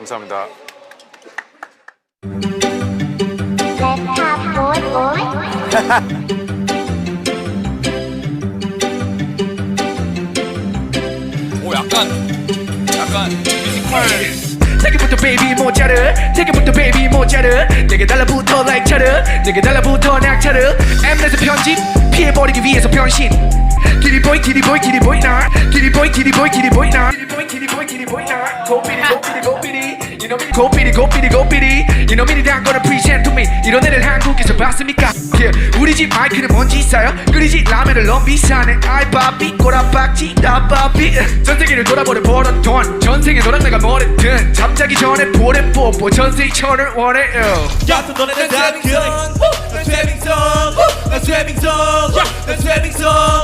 감사합니다. 오 약간 약간 뮤지컬. 세계부터 베이비 모자르 세계부터 베이비 모자르 내게 달라붙어 like 차르 내게 달라붙어 낙차르 엠넷의 편집 피해버리기 위해서 변신 Kitty boy, kitty boy, kitty boy, nah. Kitty boy, kitty boy, kitty boy, nah. Kitty boy, kitty boy, kitty boy, nah. Go pity, go pity, go pity. You know me, go pity, go pity, go pity. You know me, 난 gonna present to me. 이런 애를 한국에서 봤습니까? Yeah. 우리 집 마이크는 뭔지 싸요. 끓이지 라면을 너무 비싸네. 아이 바비, 꼬라박지, 나 바비. 전세계를 돌아보는 버는 돈. 전생에 너랑 내가 뭐랬든 잠자기 전에 보래 뽀뽀 전생 천을 원해. 여튼 너네들 다 균. 난 최빙성, 난 최빙성, 난 최빙성.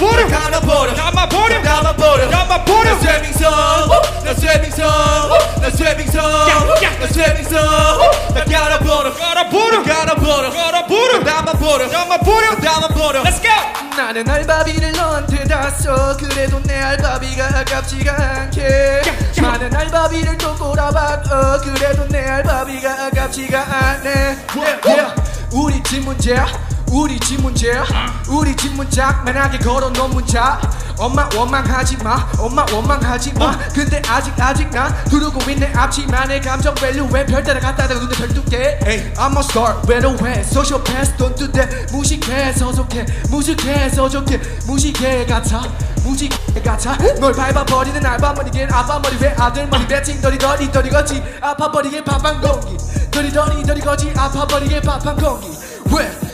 보름 담아 보름 담아 보름 담아 보름 담아 보름 나 스웨밍송 나 스웨밍송 나 스웨밍송 나 스웨밍송 나 가라 보름 가라 보름 가라 보름 가라 보름 담아 보름 담아 보름 담아 보름 Let's go 나는 알바비를 너한테 다 써 그래도 내 알바비가 아깝지가 않게 많은 알바비를 또 꼬라박어 그래도 내 알바비가 아깝지가 않네 우리 집 문제야 우리 집 문제야 우리 집 문짝만하게 걸어놓은 문자. 엄마 원망하지 마. 엄마 원망하지 마. 근데 아직 아직 난 두르고 있네. 앞치마의 감정 밸류에 별따라 갖다다가 눈에 별두께 I'm a star. 외로해 social pass don't do that. 무식해 서속해. 무식해 서적해 무식해 같아 무식해 같아 널 밟아버리는 알바머리겐 아빠머리 왜 아들머리 배칭 더리 더리 더리 거지. 아파버리게 밥한 공기. 더리 더리 더리 거지. 아파버리게 밥한 공기. 왜 왜?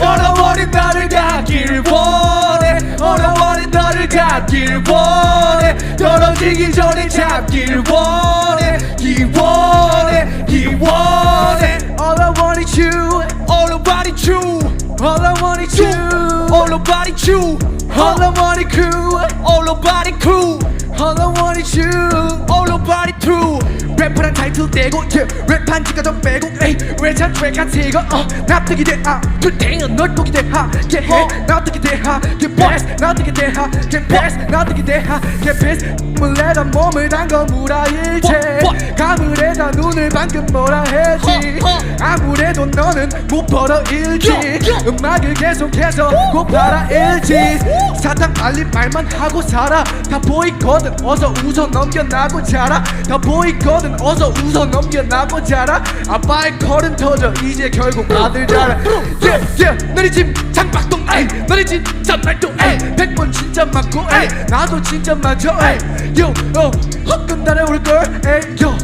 얼어버린 나를 갖길 원해 얼어버린 너를 갖길 원해 떨어지기 전에 잡길 원해 기원해 기원해 All I want is you All I want is you All I want is you All I want is you All I want is you All I want is you All I want is you All I want is you 래퍼란 타이틀 떼고. 랩한 지가 좀 빼고 왜찬 트랙한 새거 어 납득이 돼아 불태는 널 보게 돼하 get hit 납득이 돼하 get pass 납득이 돼하 get pass 납득이 돼하 get pass 물에다 몸을 담궈 무라일체 가물에다 눈을 방금 뭐라 했지? 아무래도 너는 못 벌어 일지. 음악을 계속해서 꼭 팔아 일지. 사탕 알림 말만 하고 살아 다 보이거든. 어서 웃어 넘겨나고 자라. 다 보이거든. 어서 웃어 넘겨나고 자라. 아빠의 걸음 터져. 이제 결국 아들 yeah, yeah. 너네 집 장박동 에이 너네 집 잔말동 에이 백번 진짜 많고 에이 나도 진짜 많죠 yo 어 화끈 달아올걸 yo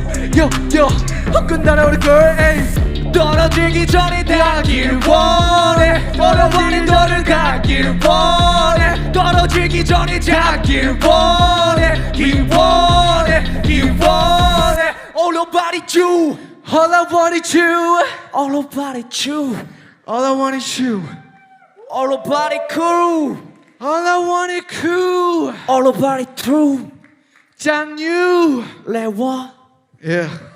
yo 화끈 달아올걸 에이. 떨어지기 전에 닿길 원해. 떨어버린 너를 가길 원해. 떨어지기 전에 닿길 원해. 기원해 기원해. All about it you All I want is you All about it you All I want is you All about it cool All I want is cool All about it true 장유 레원 Yeah